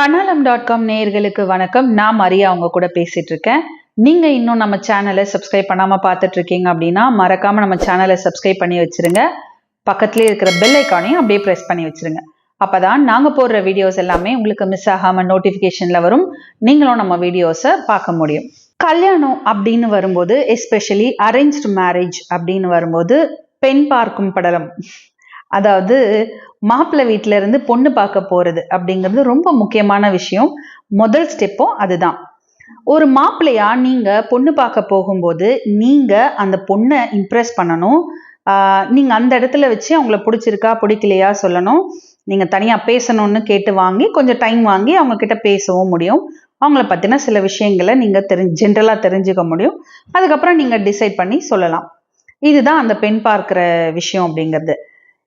கண்ணாலம் dot com நேயர்களுக்கு வணக்கம். நான் மரியா அவங்க கூட பேசிட்டு இருக்கேன். நீங்க இன்னும் நம்ம சேனலை சப்ஸ்கிரைப் பண்ணாம பார்த்துட்டு இருக்கீங்க அப்படின்னா மறக்காம நம்ம சேனலை சப்ஸ்கிரைப் பண்ணி வச்சிருங்க. பக்கத்துலேயே இருக்கிற பெல் ஐக்கானையும் அப்படியே ப்ரெஸ் பண்ணி வச்சிருங்க. அப்பதான் நாங்க போடுற வீடியோஸ் எல்லாமே உங்களுக்கு மிஸ் ஆகாம நோட்டிபிகேஷன்ல வரும். நீங்களும் நம்ம வீடியோஸை பார்க்க முடியும். கல்யாணம் அப்படின்னு வரும்போது எஸ்பெஷலி அரேஞ்ச்டு மேரேஜ் அப்படின்னு வரும்போது பெண் பார்க்கும் படலம். அதாவது மாப்பிள்ளை வீட்டில இருந்து பொண்ணு பார்க்க போறது அப்படிங்கிறது ரொம்ப முக்கியமான விஷயம். முதல் ஸ்டெப்பும் அதுதான். ஒரு மாப்பிள்ளையா நீங்க பொண்ணு பார்க்க போகும்போது நீங்க அந்த பொண்ணை இம்ப்ரெஸ் பண்ணணும். ஆஹ் நீங்க அந்த இடத்துல வச்சு அவங்கள பிடிச்சிருக்கா பிடிக்கலையா சொல்லணும். நீங்க தனியா பேசணும்னு கேட்டு வாங்கி கொஞ்சம் டைம் வாங்கி அவங்க கிட்ட பேசவும் முடியும். அவங்கள பத்தின சில விஷயங்களை நீங்க தெரிஞ்சு ஜென்ரலா தெரிஞ்சுக்க முடியும். அதுக்கப்புறம் நீங்க டிசைட் பண்ணி சொல்லலாம். இதுதான் அந்த பெண் பார்க்கிற விஷயம் அப்படிங்கிறது.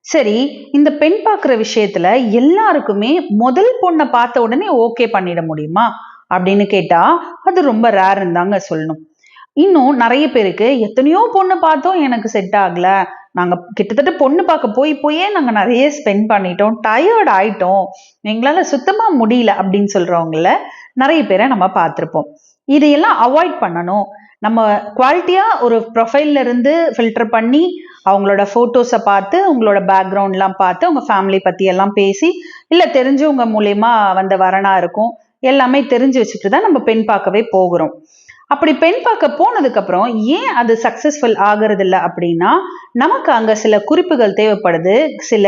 சரி இந்த பெண் பார்க்குற விஷயத்துல எல்லாருக்குமே முதல் பொண்ணை பார்த்த உடனே ஓகே பண்ணிட முடியுமா? அப்படின்னு கேட்டா அது ரொம்ப ரேர்ன்னு தாங்க சொல்லணும். இன்னும் நிறைய பேருக்கு எத்தனையோ பொண்ணு பார்த்தோம் எனக்கு செட் ஆகல. நாங்க கிட்டத்தட்ட பொண்ணு பார்க்க போய் போயே நாங்க நிறைய ஸ்பெண்ட் பண்ணிட்டோம். டயர்ட் ஆயிட்டோம். எங்களால சுத்தமா முடியல அப்படின்னு சொல்றவங்கள நிறைய பேரை நம்ம பார்த்துருப்போம். இதையெல்லாம் அவாய்ட் பண்ணணும். நம்ம குவாலிட்டியாக ஒரு ப்ரொஃபைல்ல இருந்து ஃபில்டர் பண்ணி அவங்களோட ஃபோட்டோஸை பார்த்து உங்களோட பேக்ரவுண்ட்லாம் பார்த்து அவங்க ஃபேமிலி பற்றி எல்லாம் பேசி இல்லை தெரிஞ்சவங்க மூலயமா வந்த வரனா இருக்கும். எல்லாமே தெரிஞ்சு வச்சுட்டு தான் நம்ம பெண் பார்க்கவே போகிறோம். அப்படி பெண் பார்க்க போனதுக்கப்புறம் ஏன் அது சக்சஸ்ஃபுல் ஆகிறது இல்லை அப்படின்னா நமக்கு அங்கே சில குறிப்புகள் தேவைப்படுது சில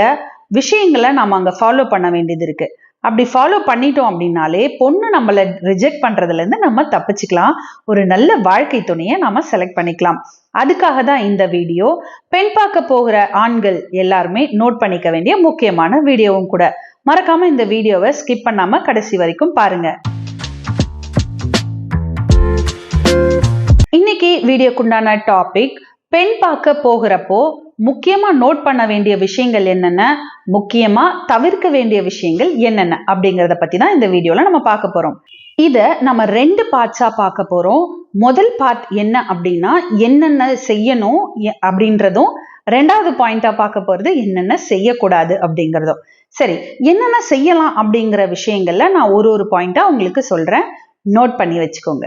விஷயங்களை நாம் அங்கே ஃபாலோ பண்ண வேண்டியது இருக்குது அப்படி ஃபாலோ பண்ணிட்டோம் அப்படின்னாலே பொண்ணு நம்மளை ரிஜெக்ட் பண்ணுறதுலேருந்து நம்ம தப்பிச்சுக்கலாம். ஒரு நல்ல வாழ்க்கை துணையை நம்ம செலக்ட் பண்ணிக்கலாம். அதுக்காக தான் இந்த வீடியோ பெண் பார்க்க போகிற ஆண்கள் எல்லாருமே நோட் பண்ணிக்க வேண்டிய முக்கியமான வீடியோவும் கூட. மறக்காம இந்த வீடியோவை ஸ்கிப் பண்ணாம கடைசி வரைக்கும் பாருங்க. இன்னைக்கு வீடியோக்குண்டான டாபிக் பெண் பார்க்க போகிறப்போ முக்கியமா நோட் பண்ண வேண்டிய விஷயங்கள் என்னென்ன? முக்கியமா தவிர்க்க வேண்டிய விஷயங்கள் என்னென்ன? அப்படிங்கறத பத்தி தான் இந்த வீடியோல நம்ம பார்க்க போறோம். இத நம்ம ரெண்டு பார்ட்ஸா பார்க்க போறோம். முதல் பார்ட் என்ன அப்படின்னா என்னென்ன செய்யணும் எ- அப்படின்றதும் ரெண்டாவது பாயிண்டா பார்க்க போறது என்னென்ன செய்யக்கூடாது அப்படிங்கிறதும். சரி என்னென்ன செய்யலாம் அப்படிங்கிற விஷயங்கள்ல நான் ஒரு ஒரு பாயிண்டா உங்களுக்கு சொல்றேன். நோட் பண்ணி வச்சுக்கோங்க.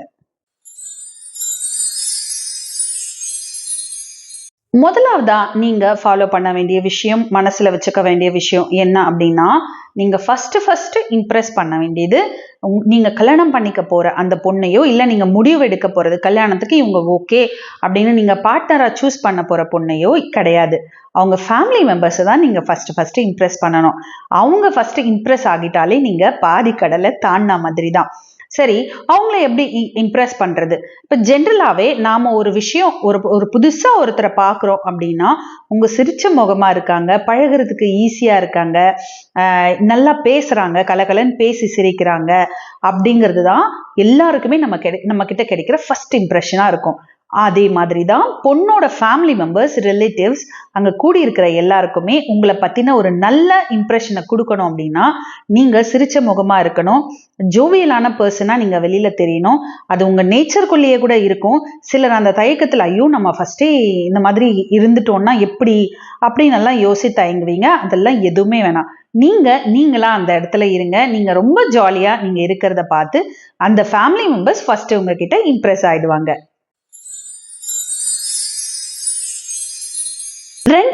முதலாவதா நீங்க ஃபாலோ பண்ண வேண்டிய விஷயம் மனசுல வச்சுக்க வேண்டிய விஷயம் என்ன அப்படின்னா நீங்க ஃபர்ஸ்ட் ஃபர்ஸ்ட் இம்ப்ரெஸ் பண்ண வேண்டியது உங்க- நீங்க கல்யாணம் பண்ணிக்க போற அந்த பொண்ணையோ இல்ல நீங்க முடிவு எடுக்க போறது கல்யாணத்துக்கு இவங்க ஓகே அப்படின்னு நீங்க பார்ட்னரா சூஸ் பண்ண போற பொண்ணையோ கிடையாது. அவங்க ஃபேமிலி மெம்பர்ஸை தான் நீங்கள் ஃபஸ்ட்டு ஃபஸ்ட்டு இம்ப்ரெஸ் பண்ணணும். அவங்க ஃபஸ்ட்டு இம்ப்ரெஸ் ஆகிட்டாலே நீங்கள் பாதி கடலை தாண்டின மாதிரி தான் சரி அவங்கள எப்படி இம்ப்ரெஸ் பண்ணுறது இப்போ ஜென்ரலாகவே நாம் ஒரு விஷயம் ஒரு ஒரு புதுசாக ஒருத்தரை பார்க்குறோம் அப்படின்னா உங்கள் சிரிச்ச முகமாக இருக்காங்க பழகுறதுக்கு ஈஸியாக இருக்காங்க நல்லா பேசுகிறாங்க கலகலன்னு பேசி சிரிக்கிறாங்க அப்படிங்கிறது தான் எல்லாருக்குமே நம்ம கிடை நம்ம கிட்ட கிடைக்கிற ஃபர்ஸ்ட் இம்ப்ரெஷனாக இருக்கும். அதே மாதிரி தான் பொண்ணோட ஃபேமிலி மெம்பர்ஸ் ரிலேட்டிவ்ஸ் அங்கே கூடி இருக்கிற எல்லாருக்குமே உங்களை பற்றின ஒரு நல்ல இம்ப்ரெஷனை கொடுக்கணும் அப்படின்னா நீங்கள் சிரிச்ச முகமாக இருக்கணும். ஜோவியலான பர்சனாக நீங்கள் வெளியில் தெரியணும். அது உங்கள் நேச்சர்க்குள்ளேயே கூட இருக்கும். சிலர் அந்த தயக்கத்தில் ஐயோ நம்ம ஃபஸ்ட்டே இந்த மாதிரி இருந்துட்டோம்னா எப்படி? அப்படின்னு எல்லாம் யோசித்து தயங்குவீங்க. அதெல்லாம் எதுவுமே வேணாம். நீங்கள் நீங்களா அந்த இடத்துல இருங்க. நீங்கள் ரொம்ப ஜாலியாக நீங்கள் இருக்கிறத பார்த்து அந்த ஃபேமிலி மெம்பர்ஸ் ஃபஸ்ட்டு உங்ககிட்ட இம்ப்ரெஸ் ஆகிடுவாங்க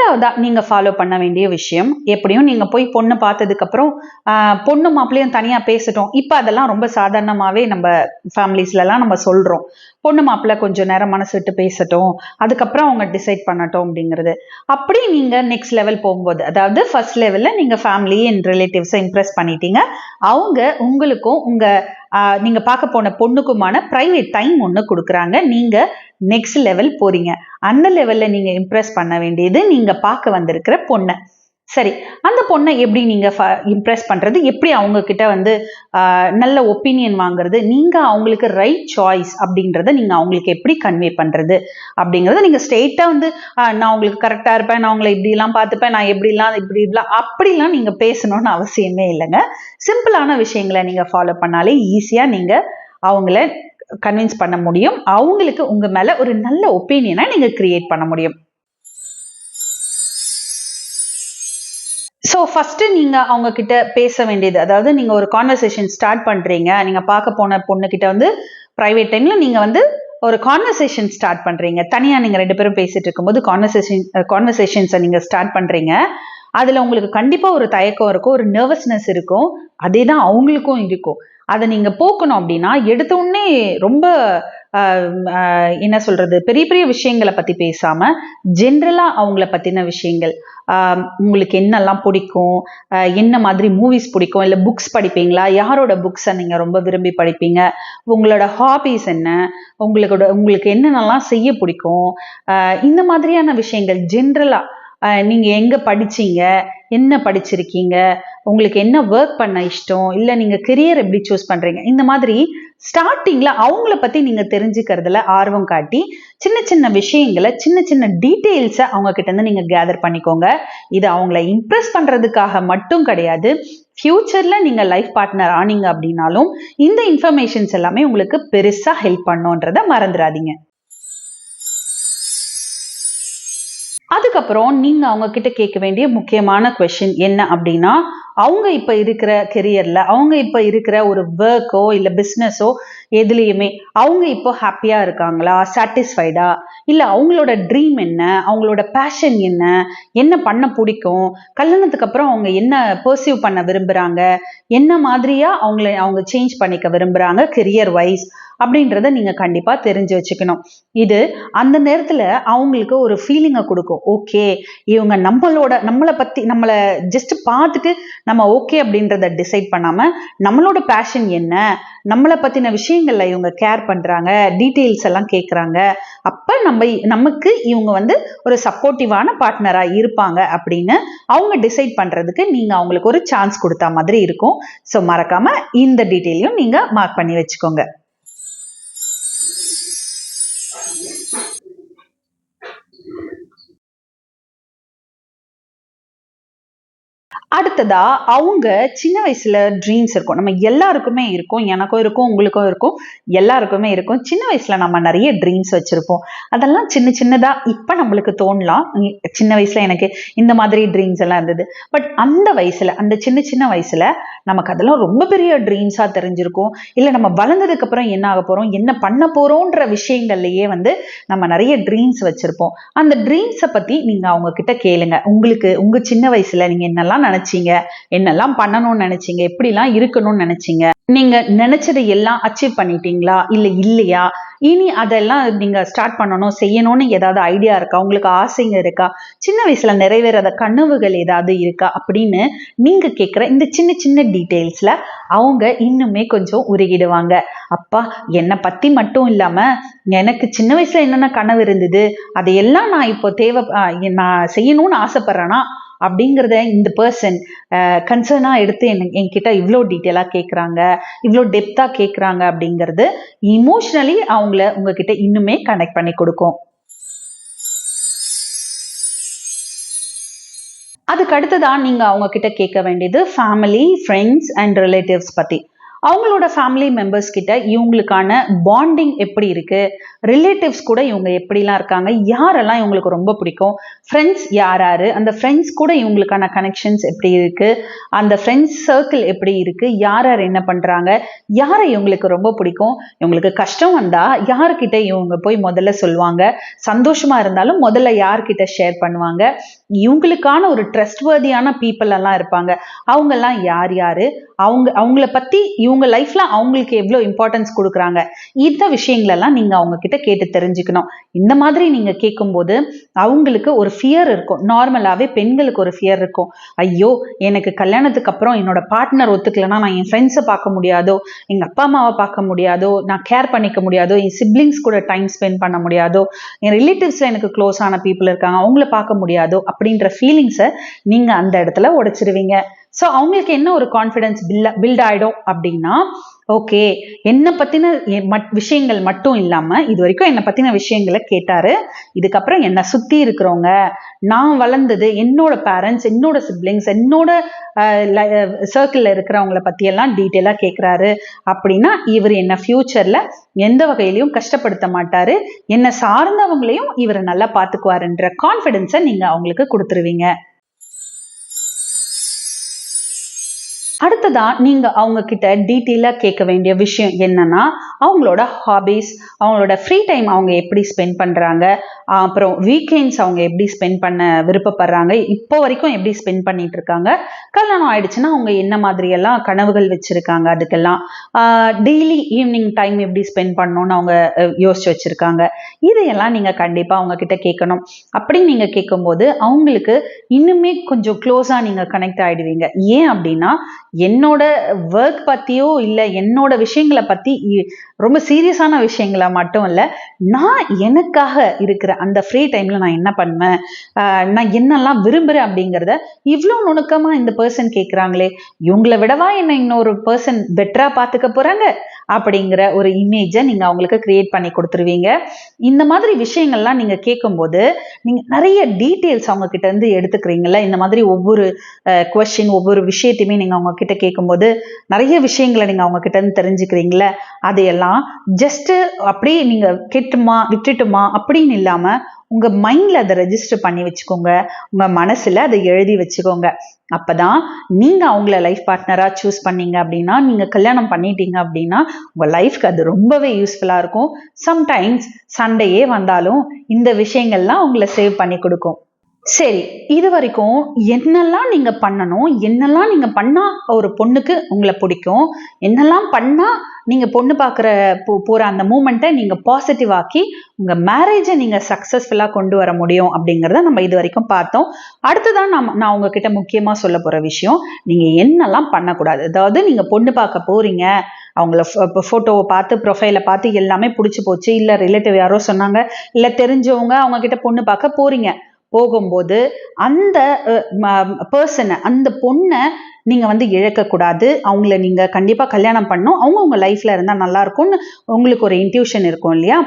ரெண்டாவதா நீங்க ஃபாலோ பண்ண வேண்டிய விஷயம் எப்படியும் நீங்க போய் பொண்ணு பார்த்ததுக்கு அப்புறம் பொண்ணு மாப்பிள்ளையும் தனியா பேசட்டும். இப்ப அதெல்லாம் ரொம்ப சாதாரணமாவே நம்ம ஃபேமிலிஸ்ல எல்லாம் நம்ம சொல்றோம். பொண்ணு மாப்பிள்ளை கொஞ்சம் நேரம் மனசு விட்டு பேசட்டும். அதுக்கப்புறம் அவங்க டிசைட் பண்ணட்டும் அப்படிங்கிறது. அப்படி நீங்க நெக்ஸ்ட் லெவல் போகும்போது அதாவது ஃபர்ஸ்ட் லெவல்ல நீங்க ஃபேமிலி அண்ட் ரிலேட்டிவ்ஸை இம்ப்ரெஸ் பண்ணிட்டீங்க. அவங்க உங்களுக்கும் உங்க நீங்கள் நீங்க பார்க்க போன பொண்ணுக்குமான ப்ரைவேட் டைம் ஒன்று கொடுக்குறாங்க. நீங்க நெக்ஸ்ட் லெவல் போறீங்க. அந்த லெவல்ல நீங்க இம்ப்ரெஸ் பண்ண வேண்டியது நீங்க பார்க்க வந்திருக்கிற பொண்ணை. சரி அந்த பொண்ணை எப்படி நீங்க இம்ப்ரெஸ் பண்றது? எப்படி அவங்க கிட்ட வந்து நல்ல ஒப்பீனியன் வாங்குறது? நீங்க அவங்களுக்கு ரைட் சாய்ஸ் அப்படின்றத நீங்க அவங்களுக்கு எப்படி கன்வே பண்றது? அப்படிங்கறத நீங்க ஸ்ட்ரெயிட்டா வந்து நான் உங்களுக்கு கரெக்டா இருப்பேன் நான் உங்களை இப்படி எல்லாம் பார்த்துப்பேன் நான் எப்படிலாம் இப்படி இப்படிலாம் அப்படிலாம் நீங்க பேசணும்னு அவசியமே இல்லைங்க. சிம்பிளான விஷயங்களை நீங்க ஃபாலோ பண்ணாலே ஈஸியா நீங்க அவங்கள கன்வின்ஸ் பண்ண முடியும். அவங்களுக்கு உங்க மேல ஒரு நல்ல ஒப்பீனியனை நீங்க கிரியேட் பண்ண முடியும். ஸோ ஃபஸ்ட்டு நீங்கள் அவங்க கிட்ட பேச வேண்டியது அதாவது நீங்கள் ஒரு கான்வர்சேஷன் ஸ்டார்ட் பண்ணுறீங்க நீங்கள் பார்க்க போன பொண்ணுக்கிட்ட வந்து ப்ரைவேட் டைமில் நீங்கள் வந்து ஒரு கான்வர்சேஷன் ஸ்டார்ட் பண்ணுறீங்க தனியாக நீங்கள் ரெண்டு பேரும் பேசிகிட்டு இருக்கும்போது கான்வர்சேஷன் கான்வர்சேஷன்ஸை நீங்கள் ஸ்டார்ட் பண்ணுறீங்க அதில் உங்களுக்கு கண்டிப்பாக ஒரு தயக்கம் இருக்கும் ஒரு நர்வஸ்னஸ் இருக்கும். அதே தான் அவங்களுக்கும் இருக்கும். அதை நீங்கள் போக்கணும் அப்படின்னா எடுத்த உடனே ரொம்ப என்ன சொல்கிறது பெரிய பெரிய விஷயங்களை பற்றி பேசாமல் ஜென்ரலாக அவங்கள பற்றின விஷயங்கள். உங்களுக்கு என்னெல்லாம் பிடிக்கும்? என்ன மாதிரி மூவிஸ் பிடிக்கும்? இல்லை புக்ஸ் படிப்பீங்களா? யாரோட புக்ஸை நீங்கள் ரொம்ப விரும்பி படிப்பீங்க? உங்களோட ஹாபீஸ் என்ன? உங்களோட உங்களுக்கு என்னென்னலாம் செய்ய பிடிக்கும்? இந்த மாதிரியான விஷயங்கள் ஜென்ரலாக நீங்கள் எங்கே படிச்சீங்க? என்ன படிச்சிருக்கீங்க? உங்களுக்கு என்ன ஒர்க் பண்ண இஷ்டம்? இல்லை நீங்கள் கெரியர் எப்படி சூஸ் பண்ணுறீங்க இந்த மாதிரி ஸ்டார்டிங்கில் அவங்கள பற்றி நீங்கள் தெரிஞ்சுக்கிறதுல ஆர்வம் காட்டி சின்ன சின்ன விஷயங்களை சின்ன சின்ன டீட்டெயில்ஸை அவங்க கிட்டேருந்து நீங்கள் கேதர் பண்ணிக்கோங்க. இது அவங்கள இம்ப்ரெஸ் பண்ணுறதுக்காக மட்டும் கிடையாது. ஃப்யூச்சரில் நீங்கள் லைஃப் பார்ட்னர் ஆனீங்க அப்படின்னாலும் இந்த இன்ஃபர்மேஷன்ஸ் எல்லாமே உங்களுக்கு பெருசாக ஹெல்ப் பண்ணுன்றதை மறந்துடாதீங்க. அதுக்கப்புறம் நீங்கள் அவங்க கிட்ட கேட்க வேண்டிய முக்கியமான கொஷின் என்ன அப்படின்னா அவங்க இப்போ இருக்கிற கெரியரில் அவங்க இப்போ இருக்கிற ஒரு ஒர்க்கோ இல்லை பிஸ்னஸோ எதுலேயுமே அவங்க இப்போ ஹாப்பியாக இருக்காங்களா? சாட்டிஸ்ஃபைடா இல்லை அவங்களோட ட்ரீம் என்ன? அவங்களோட பேஷன் என்ன? என்ன பண்ண பிடிக்கும்? கல்யாணத்துக்கு அப்புறம் அவங்க என்ன பர்சீவ் பண்ண விரும்புகிறாங்க என்ன மாதிரியாக அவங்கள அவங்க சேஞ்ச் பண்ணிக்க விரும்புகிறாங்க கெரியர் வைஸ் அப்படின்றத நீங்கள் கண்டிப்பாக தெரிஞ்சு வச்சுக்கணும். இது அந்த நேரத்தில் அவங்களுக்கு ஒரு ஃபீலிங்கை கொடுக்கும். ஓகே இவங்க நம்மளோட நம்மளை பற்றி நம்மளை ஜஸ்ட் பார்த்துட்டு நம்ம ஓகே அப்படின்றத டிசைட் பண்ணாமல் நம்மளோட பேஷன் என்ன நம்மளை பற்றின விஷயங்களில் இவங்க கேர் பண்ணுறாங்க டீட்டெயில்ஸ் எல்லாம் கேட்குறாங்க அப்போ நம்ம நமக்கு இவங்க வந்து ஒரு சப்போர்ட்டிவான பார்ட்னராக இருப்பாங்க அப்படின்னு அவங்க டிசைட் பண்ணுறதுக்கு நீங்கள் அவங்களுக்கு ஒரு சான்ஸ் கொடுத்தா மாதிரி இருக்கும். ஸோ மறக்காமல் இந்த டீட்டெயிலையும் நீங்கள் மார்க் பண்ணி வச்சுக்கோங்க. அடுத்ததா அவங்க சின்ன வயசுல ட்ரீம்ஸ் இருக்கும். நம்ம எல்லாருக்குமே இருக்கும் எனக்கும் இருக்கும் உங்களுக்கும் இருக்கும் எல்லாருக்குமே இருக்கும். சின்ன வயசுல நம்ம நிறைய ட்ரீம்ஸ் வச்சிருப்போம். அதெல்லாம் சின்ன சின்னதா இப்ப நம்மளுக்கு தோணலாம். சின்ன வயசுல எனக்கு இந்த மாதிரி ட்ரீம்ஸ் எல்லாம் இருந்தது. பட் அந்த வயசுல அந்த சின்ன சின்ன வயசுல நமக்கு அதெல்லாம் ரொம்ப பெரிய ட்ரீம்ஸா தெரிஞ்சிருக்கும். இல்ல நம்ம வளர்ந்ததுக்கு அப்புறம் என்ன ஆக போறோம் என்ன பண்ண போறோன்ற விஷயங்கள்லயே வந்து நம்ம நிறைய ட்ரீம்ஸ் வச்சிருப்போம். அந்த ட்ரீம்ஸை பத்தி நீங்க அவங்க கிட்ட கேளுங்க. உங்களுக்கு உங்க சின்ன வயசுல நீங்க என்னெல்லாம் நினைச்சீங்க? என்னெல்லாம் பண்ணணும்னு நினைச்சீங்க? எப்படிலாம் இருக்கணும்னு நினைச்சீங்க? நீங்க நினைச்சதை எல்லாம் அச்சீவ் பண்ணிட்டீங்களா? இல்ல இல்லையா? இனி அதெல்லாம் நீங்க ஸ்டார்ட் பண்ணணும் செய்யணும்னு ஏதாவது ஐடியா இருக்கா? உங்களுக்கு ஆசைங்க இருக்கா? சின்ன வயசுல நிறைவேறாத கனவுகள் ஏதாவது இருக்கா? அப்படின்னு நீங்க கேட்குற இந்த சின்ன சின்ன டீட்டெயில்ஸ்ல அவங்க இன்னுமே கொஞ்சம் உருகிடுவாங்க. அப்பா என்னை பத்தி மட்டும் இல்லாம எனக்கு சின்ன வயசுல என்னென்ன கனவு இருந்தது? அதையெல்லாம் நான் இப்போ தேவை நான் செய்யணும்னு ஆசைப்படுறேன்னா அப்படிங்கிறத இந்த பர்சன் கன்சர்னாக எடுத்து என் என்கிட்ட இவ்வளோ டீட்டெயிலாக கேட்குறாங்க இவ்வளோ டெப்த்தாக கேட்குறாங்க அப்படிங்கிறது இமோஷ்னலி அவங்கள உங்ககிட்ட இன்னுமே கனெக்ட் பண்ணி கொடுக்கும். அதுக்கு அடுத்ததான் நீங்கள் அவங்க கிட்ட கேட்க வேண்டியது ஃபேமிலி ஃப்ரெண்ட்ஸ் அண்ட் ரிலேட்டிவ்ஸ் பற்றி அவங்களோட ஃபேமிலி மெம்பர்ஸ் கிட்ட இவங்களுக்கான பாண்டிங் எப்படி இருக்கு? ரிலேட்டிவ்ஸ் கூட இவங்க எப்படிலாம் இருக்காங்க? யாரெல்லாம் இவங்களுக்கு ரொம்ப பிடிக்கும்? ஃப்ரெண்ட்ஸ் யார் யார்? அந்த ஃப்ரெண்ட்ஸ் கூட இவங்களுக்கான கனெக்ஷன்ஸ் எப்படி இருக்கு? அந்த ஃப்ரெண்ட்ஸ் சர்க்கிள் எப்படி இருக்கு? யார் யார் என்ன பண்றாங்க? யாரை இவங்களுக்கு ரொம்ப பிடிக்கும்? இவங்களுக்கு கஷ்டம் வந்தா யாருக்கிட்ட இவங்க போய் முதல்ல சொல்லுவாங்க? சந்தோஷமா இருந்தாலும் முதல்ல யார்கிட்ட ஷேர் பண்ணுவாங்க? இவங்களுக்கான ஒரு ட்ரஸ்ட்வர்தியான பீப்புள் எல்லாம் இருப்பாங்க. அவங்கெல்லாம் யார் யாரு? அவங்க அவங்கள பத்தி இவங்க லைஃப்ல அவங்களுக்கு எவ்வளோ இம்பார்ட்டன்ஸ் கொடுக்குறாங்க? இந்த விஷயங்களெல்லாம் நீங்கள் அவங்க கிட்ட கேட்டு தெரிஞ்சுக்கணும். இந்த மாதிரி நீங்கள் கேட்கும்போது அவங்களுக்கு ஒரு ஃபியர் இருக்கும். நார்மலாகவே பெண்களுக்கு ஒரு ஃபியர் இருக்கும். ஐயோ எனக்கு கல்யாணத்துக்கு அப்புறம் என்னோட பார்ட்னர் ஒத்துக்கலைன்னா நான் என் ஃப்ரெண்ட்ஸை பார்க்க முடியாதோ எங்கள் அப்பா அம்மாவை பார்க்க முடியாதோ நான் கேர் பண்ணிக்க முடியாதோ என் சிப்ளிங்ஸ் கூட டைம் ஸ்பெண்ட் பண்ண முடியாதோ என் ரிலேட்டிவ்ஸில் எனக்கு க்ளோஸ் ஆன பீப்புள் இருக்காங்க அவங்கள பார்க்க முடியாதோ அப்படின்ற ஃபீலிங்ஸை நீங்கள் அந்த இடத்துல உடைச்சிருவீங்க. ஸோ அவங்களுக்கு என்ன ஒரு கான்ஃபிடென்ஸ் பில்ல பில்ட் ஆகிடும் அப்படின்னா ஓகே என்னை பற்றின விஷயங்கள் மட்டும் இல்லாமல் இது வரைக்கும் என்னை பற்றின விஷயங்களை கேட்டார். இதுக்கப்புறம் என்னை சுற்றி இருக்கிறவங்க நான் வளர்ந்தது என்னோட பேரண்ட்ஸ் என்னோட சிப்ளிங்ஸ் என்னோட சர்க்கிளில் இருக்கிறவங்கள பற்றியெல்லாம் டீட்டெயிலாக கேட்குறாரு அப்படின்னா இவர் என்னை ஃப்யூச்சரில் எந்த வகையிலையும் கஷ்டப்படுத்த மாட்டார். என்னை சார்ந்தவங்களையும் இவர் நல்லா பார்த்துக்குவாருன்ற கான்ஃபிடென்ஸை நீங்கள் அவங்களுக்கு கொடுத்துருவீங்க. அடுத்ததா நீங்க அவங்க கிட்ட டீட்டெயிலா கேட்க வேண்டிய விஷயம் என்னன்னா அவங்களோட ஹாபிஸ் அவங்களோட ஃப்ரீ டைம் அவங்க எப்படி ஸ்பெண்ட் பண்றாங்க அப்புறம் வீக்கெண்ட்ஸ் அவங்க எப்படி ஸ்பெண்ட் பண்ண விருப்பப்படுறாங்க இப்போ வரைக்கும் எப்படி ஸ்பெண்ட் பண்ணிட்டு இருக்காங்க கல்யாணம் ஆயிடுச்சுன்னா அவங்க என்ன மாதிரி எல்லாம் கனவுகள் வச்சிருக்காங்க அதுக்கெல்லாம் டெய்லி ஈவினிங் டைம் எப்படி ஸ்பெண்ட் பண்ணணும்னு அவங்க யோசிச்சு வச்சிருக்காங்க. இதையெல்லாம் நீங்க கண்டிப்பா அவங்க கிட்ட கேட்கணும். அப்படி நீங்க கேட்கும்போது அவங்களுக்கு இன்னுமே கொஞ்சம் க்ளோஸா நீங்க கனெக்ட் ஆயிடுவீங்க. ஏன் அப்படின்னா என்னோட ஒர்க் பத்தியோ இல்ல என்னோட விஷயங்களை பத்தி இ- ரொம்ப சீரியஸான விஷயங்களை மட்டும் இல்ல நான் எனக்காக இருக்கிற அந்த ஃப்ரீ டைம்ல நான் என்ன பண்ணுவேன்? நான் என்னெல்லாம் விரும்புறேன் அப்படிங்கிறத இவ்வளோ நுணுக்கமா இந்த பர்சன் கேட்குறாங்களே இவங்களை விடவா என்ன இன்னொரு பர்சன் பெட்டரா பார்த்துக்க போறாங்க? அப்படிங்கிற ஒரு இமேஜை நீங்க அவங்களுக்கு கிரியேட் பண்ணி கொடுத்துருவீங்க. இந்த மாதிரி விஷயங்கள்லாம் நீங்க கேட்கும்போது நீங்க நிறைய டீட்டெயில்ஸ் அவங்க கிட்ட இருந்து எடுத்துக்கிறீங்களா இந்த மாதிரி ஒவ்வொரு கொஸ்டின் ஒவ்வொரு விஷயத்தையுமே நீங்க அவங்க கிட்ட கேட்கும்போது நிறைய விஷயங்களை நீங்க அவங்க கிட்ட இருந்து தெரிஞ்சுக்கிறீங்களே? அதையெல்லாம் ஜஸ்ட் அப்படியே நீங்க கேட்டுமா விட்டுட்டுமா அப்படின்னு இல்லாம உங்க மைண்ட்ல அதை ரெஜிஸ்டர் பண்ணி வச்சுக்கோங்க. உங்க மனசுல அதை எழுதி வச்சுக்கோங்க. அப்பதான் நீங்க அவங்கள லைஃப் பார்ட்னரா சூஸ் பண்ணீங்க அப்படின்னா நீங்க கல்யாணம் பண்ணிட்டீங்க அப்படின்னா உங்க லைஃப்க்கு அது ரொம்பவே யூஸ்ஃபுல்லா இருக்கும். சம்டைம்ஸ் சண்டையே வந்தாலும் இந்த விஷயங்கள்லாம் உங்களை சேவ் பண்ணி கொடுக்கும். சரி இது வரைக்கும் என்னெல்லாம் நீங்க பண்ணணும் என்னெல்லாம் நீங்க பண்ணா ஒரு பொண்ணுக்கு உங்களை பிடிக்கும் என்னெல்லாம் பண்ணா நீங்க பொண்ணு பார்க்குற போ போற அந்த மூமெண்ட்டை நீங்க பாசிட்டிவ் ஆக்கி உங்க மேரேஜை நீங்க சக்சஸ்ஃபுல்லா கொண்டு வர முடியும் அப்படிங்கிறத நம்ம இது வரைக்கும் பார்த்தோம். அடுத்ததான் நான் நான் உங்ககிட்ட முக்கியமா சொல்ல போற விஷயம் நீங்க என்னெல்லாம் பண்ணக்கூடாது. அதாவது நீங்க பொண்ணு பார்க்க போறீங்க அவங்கள ஃபோட்டோவை பார்த்து ப்ரொஃபைலை பார்த்து எல்லாமே பிடிச்சி போச்சு இல்லை ரிலேட்டிவ் யாரோ சொன்னாங்க இல்லை தெரிஞ்சவங்க அவங்க கிட்ட பொண்ணு பார்க்க போறீங்க. போகும்போது அந்த பர்சனை அந்த பொண்ணை நீங்கள் வந்து இழக்கக்கூடாது. அவங்கள நீங்கள் கண்டிப்பாக கல்யாணம் பண்ணணும். அவங்க உங்கள் லைஃப்பில் இருந்தால் நல்லா இருக்கும்னு உங்களுக்கு ஒரு இன்ட்யூஷன் இருக்கும் இல்லையா?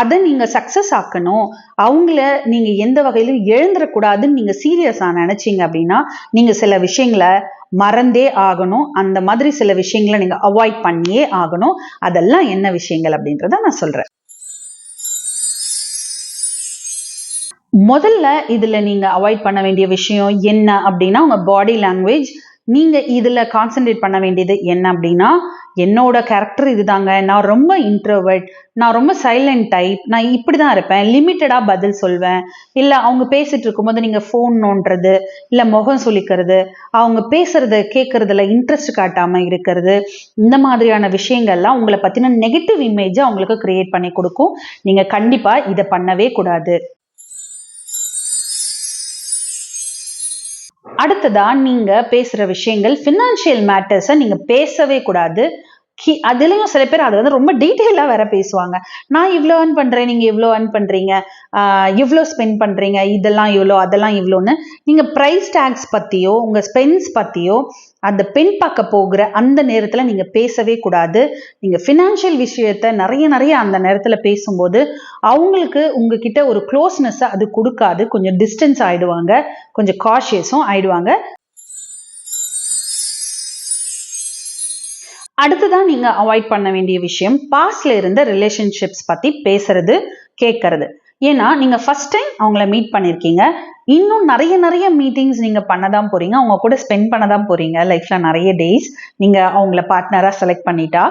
அதை நீங்கள் சக்ஸஸ் ஆக்கணும். அவங்கள நீங்கள் எந்த வகையிலும் எழுந்துடக்கூடாதுன்னு நீங்கள் சீரியஸாக நினச்சிங்க அப்படின்னா நீங்கள் சில விஷயங்களை மறந்தே ஆகணும். அந்த மாதிரி சில விஷயங்களை நீங்கள் அவாய்ட் பண்ணியே ஆகணும். அதெல்லாம் என்ன விஷயங்கள் அப்படின்றத நான் சொல்கிறேன் முதல்ல இதுல நீங்க அவாய்ட் பண்ண வேண்டிய விஷயம் என்ன அப்படின்னா உங்க பாடி லாங்குவேஜ் நீங்க இதுல கான்சென்ட்ரேட் பண்ண வேண்டியது என்ன அப்படின்னா என்னோட கேரக்டர் இதுதாங்க. நான் ரொம்ப இன்ட்ரோவர்ட் நான் ரொம்ப சைலண்ட் டைப் நான் இப்படி தான் இருப்பேன் லிமிட்டடாக பதில் சொல்வேன். இல்லை அவங்க பேசிட்டு இருக்கும்போது நீங்கள் ஃபோன் நோண்டுறது இல்லை முகம் சொல்லிக்கிறது அவங்க பேசுறத கேட்கறதுல இன்ட்ரெஸ்ட் காட்டாமல் இருக்கிறது இந்த மாதிரியான விஷயங்கள்லாம் உங்களை பற்றின நெகட்டிவ் இமேஜை அவங்களுக்கு கிரியேட் பண்ணி கொடுக்கும். நீங்கள் கண்டிப்பாக இதை பண்ணவே கூடாது. அடுத்ததா நீங்க பேசுற விஷயங்கள் ஃபினான்ஷியல் மேட்டர்ஸை நீங்க பேசவே கூடாது. கி- அதுலேயும் சில பேர் அதை வந்து ரொம்ப டீட்டெயிலாக வேற பேசுவாங்க. நான் இவ்வளோ ஏர்ன் பண்றேன் நீங்க இவ்வளோ ஏர்ன் பண்றீங்க இவ்வளோ ஸ்பெண்ட் பண்றீங்க இதெல்லாம் இவ்வளோ அதெல்லாம் இவ்வளோன்னு நீங்க ப்ரைஸ் டேக்ஸ் பத்தியோ உங்க ஸ்பென்ஸ் பத்தியோ அந்த பெண் பார்க்க போகிற அந்த நேரத்தில் நீங்க பேசவே கூடாது. நீங்கள் ஃபினான்ஷியல் விஷயத்த நிறைய நிறைய அந்த நேரத்தில் பேசும்போது அவங்களுக்கு உங்ககிட்ட ஒரு க்ளோஸ்னஸ்ஸை அது கொடுக்காது. கொஞ்சம் டிஸ்டன்ஸ் ஆயிடுவாங்க கொஞ்சம் காஷியஸும் ஆயிடுவாங்க. அடுத்ததான் நீங்க அவாய்ட் பண்ண வேண்டிய விஷயம் பாஸ்ட்ல இருந்த ரிலேஷன்ஷிப்ஸ் பத்தி பேசுறது கேட்கறது ஏன்னா நீங்க ஃபர்ஸ்ட் டைம் அவங்கள மீட் பண்ணிருக்கீங்க. இன்னும் நிறைய நிறைய மீட்டிங்ஸ் நீங்க பண்ண தான் போறீங்க. அவங்க கூட ஸ்பெண்ட் பண்ண தான் போறீங்க லைஃப்ல நிறைய டேஸ் நீங்க அவங்கள பார்ட்னரா செலக்ட் பண்ணிட்டா.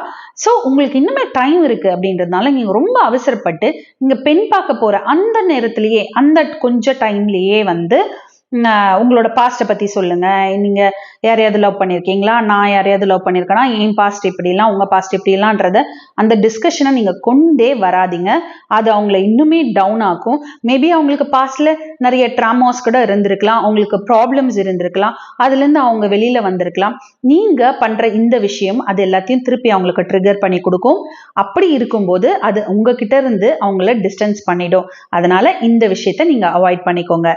ஸோ உங்களுக்கு இன்னுமே டைம் இருக்கு அப்படின்றதுனால நீங்க ரொம்ப அவசரப்பட்டு நீங்க பெண் பார்க்க போற அந்த நேரத்திலேயே அந்த கொஞ்சம் டைம்லயே வந்து உங்களோட பாஸ்ட்டை பற்றி சொல்லுங்கள் நீங்கள் யாரையாவது லவ் பண்ணியிருக்கீங்களா நான் யாரையாவது லவ் பண்ணியிருக்கேனா என் பாஸ்ட் இப்படிலாம் உங்கள் பாஸ்ட் இப்படிலான்றத அந்த டிஸ்கஷனை நீங்கள் கொண்டே வராதீங்க. அது அவங்கள இன்னுமே டவுன் ஆக்கும். மேபி அவங்களுக்கு பாஸ்டில் நிறைய ட்ராமாஸ் கூட இருந்திருக்கலாம். அவங்களுக்கு ப்ராப்ளம்ஸ் இருந்திருக்கலாம். அதுலேருந்து அவங்க வெளியில் வந்திருக்கலாம். நீங்கள் பண்ணுற இந்த விஷயம் அது எல்லாத்தையும் திருப்பி அவங்களுக்கு ட்ரிகர் பண்ணி கொடுக்கும். அப்படி இருக்கும்போது அது உங்ககிட்ட இருந்து அவங்கள டிஸ்டன்ஸ் பண்ணிடும். அதனால இந்த விஷயத்த நீங்கள் அவாய்ட் பண்ணிக்கோங்க.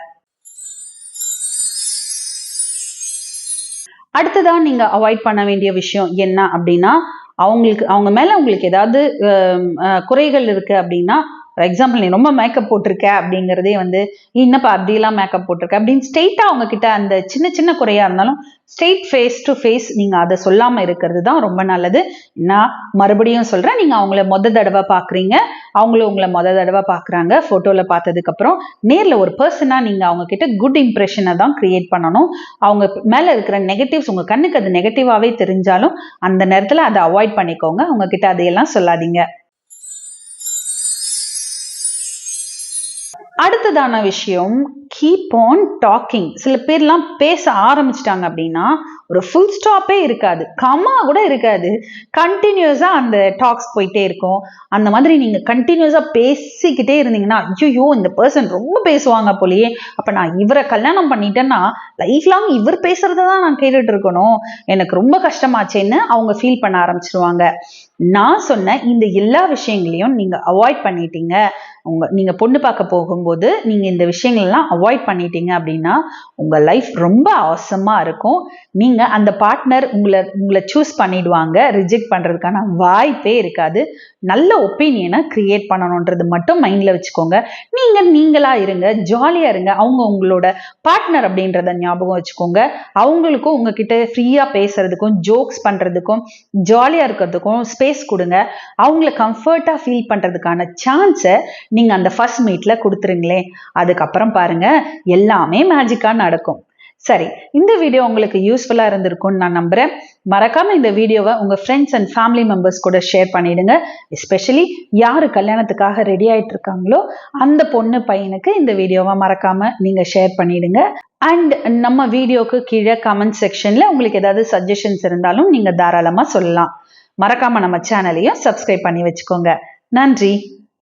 அடுத்ததா நீங்க அவாய்ட் பண்ண வேண்டிய விஷயம் என்ன அப்படின்னா அவங்களுக்கு அவங்க மேல உங்களுக்கு ஏதாவது குறைகள் இருக்கு அப்படின்னா ஃபார் எக்ஸாம்பிள் நீ ரொம்ப மேக்கப் போட்டிருக்க அப்படிங்கிறதே வந்து "நீ என்னப்பா அப்படிலாம் மேக்கப் போட்டிருக்க? அப்படின்னு ஸ்ட்ரெயிட்டாக அவங்க கிட்ட அந்த சின்ன சின்ன குறையாக இருந்தாலும் ஸ்ட்ரெயிட் ஃபேஸ் டு ஃபேஸ் நீங்கள் அதை சொல்லாமல் இருக்கிறது தான் ரொம்ப நல்லது. நான் மறுபடியும் சொல்கிறேன் நீங்கள் அவங்கள மொத தடவை பார்க்குறீங்க அவங்களும் உங்களை மொத தடவை பார்க்குறாங்க ஃபோட்டோவில் பார்த்ததுக்கப்புறம் நேரில் ஒரு பர்சனாக நீங்கள் அவங்க கிட்ட குட் இம்ப்ரெஷனை தான் க்ரியேட் பண்ணணும். அவங்க மேலே இருக்கிற நெகட்டிவ்ஸ் உங்கள் கண்ணுக்கு அது நெகட்டிவாகவே தெரிஞ்சாலும் அந்த நேரத்தில் அதை அவாய்ட் பண்ணிக்கோங்க. அவங்க கிட்ட அதையெல்லாம் சொல்லாதீங்க. அடுத்ததான விஷயம் கீப் ஆன் டாக்கிங் சில பேர்லாம் பேச ஆரம்பிச்சிட்டாங்க அப்படின்னா ஒரு ஃபுல் ஸ்டாப்பே இருக்காது. கம்மா கூட இருக்காது. கண்டினியூஸாக அந்த டாக்ஸ் போயிட்டே இருக்கும். அந்த மாதிரி நீங்கள் கண்டினியூஸாக பேசிக்கிட்டே இருந்தீங்கன்னா ஐயோ இந்த பர்சன் ரொம்ப பேசுவாங்க போலயே. அப்போ நான் இவரை கல்யாணம் பண்ணிட்டேன்னா லைஃப் லாங் இவர் பேசுறத தான் நான் கேட்டுட்டு இருக்கணும். எனக்கு ரொம்ப கஷ்டமாச்சேன்னு அவங்க ஃபீல் பண்ண ஆரம்பிச்சிருவாங்க. நான் சொன்ன இந்த எல்லா விஷயங்களையும் நீங்கள் அவாய்ட் பண்ணிட்டீங்க. உங்கள் நீங்க பொண்ணு பார்க்க போகும்போது நீங்க இந்த விஷயங்கள்லாம் அவாய்ட் பண்ணிட்டீங்க அப்படின்னா உங்க லைஃப் ரொம்ப அவசமா இருக்கும். நீங்க அந்த பார்ட்னர் உங்களை உங்களை சூஸ் பண்ணிடுவாங்க. ரிஜெக்ட் பண்றதுக்கான வாய்ப்பே இருக்காது. நல்ல ஒப்பீனியனை கிரியேட் பண்ணணுன்றது மட்டும் மைண்ட்ல வச்சுக்கோங்க. நீங்க நீங்களா இருங்க ஜாலியா இருங்க. அவங்க உங்களோட பார்ட்னர் அப்படின்றத ஞாபகம் வச்சுக்கோங்க. அவங்களுக்கும் உங்ககிட்ட ஃப்ரீயா பேசுறதுக்கும் ஜோக்ஸ் பண்றதுக்கும் ஜாலியா இருக்கிறதுக்கும் ஸ்பேஸ் கொடுங்க. அவங்கள கம்ஃபர்ட்டா ஃபீல் பண்றதுக்கான சான்ஸை நீங்க அந்த ஃபர்ஸ்ட் மீட்ல கொடுத்துருங்களேன். அதுக்கப்புறம் பாருங்க எல்லாமே மேஜிக்கா நடக்கும். சரி இந்த வீடியோ உங்களுக்கு யூஸ்ஃபுல்லாக இருந்திருக்கும்னு நான் நம்புறேன். மறக்காமல் இந்த வீடியோவை உங்கள் ஃப்ரெண்ட்ஸ் அண்ட் ஃபேமிலி மெம்பர்ஸ் கூட ஷேர் பண்ணிவிடுங்க எஸ்பெஷலி யார் கல்யாணத்துக்காக ரெடி ஆகிட்டு இருக்காங்களோ அந்த பொண்ணு பையனுக்கு இந்த வீடியோவை மறக்காமல் நீங்கள் ஷேர் பண்ணிவிடுங்க அண்ட் நம்ம வீடியோக்கு கீழே கமெண்ட் செக்ஷனில் உங்களுக்கு ஏதாவது சஜஷன்ஸ் இருந்தாலும் நீங்கள் தாராளமாக சொல்லலாம். மறக்காமல் நம்ம சேனலையும் சப்ஸ்கிரைப் பண்ணி வச்சுக்கோங்க. நன்றி.